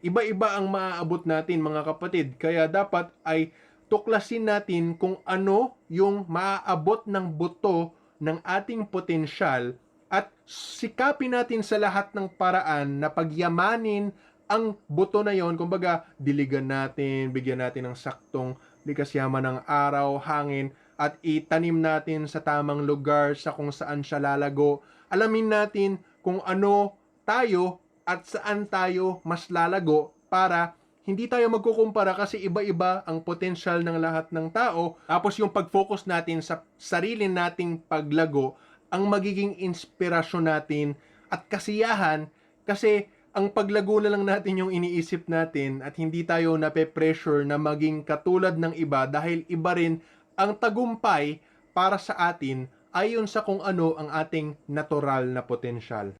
iba-iba ang maaabot natin mga kapatid. Kaya dapat ay tuklasin natin kung ano yung maaabot ng buto ng ating potensyal at sikapin natin sa lahat ng paraan na pagyamanin ang buto na yon. Kumbaga, diligan natin, bigyan natin ng saktong likas yaman ng araw, hangin, at itanim natin sa tamang lugar sa kung saan siya lalago. Alamin natin kung ano tayo at saan tayo mas lalago para hindi tayo magkukumpara kasi iba-iba ang potensyal ng lahat ng tao. Tapos yung pag-focus natin sa sarili nating paglago ang magiging inspirasyon natin at kasiyahan kasi ang paglago na lang natin yung iniisip natin at hindi tayo nape-pressure na maging katulad ng iba dahil iba rin ang tagumpay para sa atin ayon sa kung ano ang ating natural na potensyal.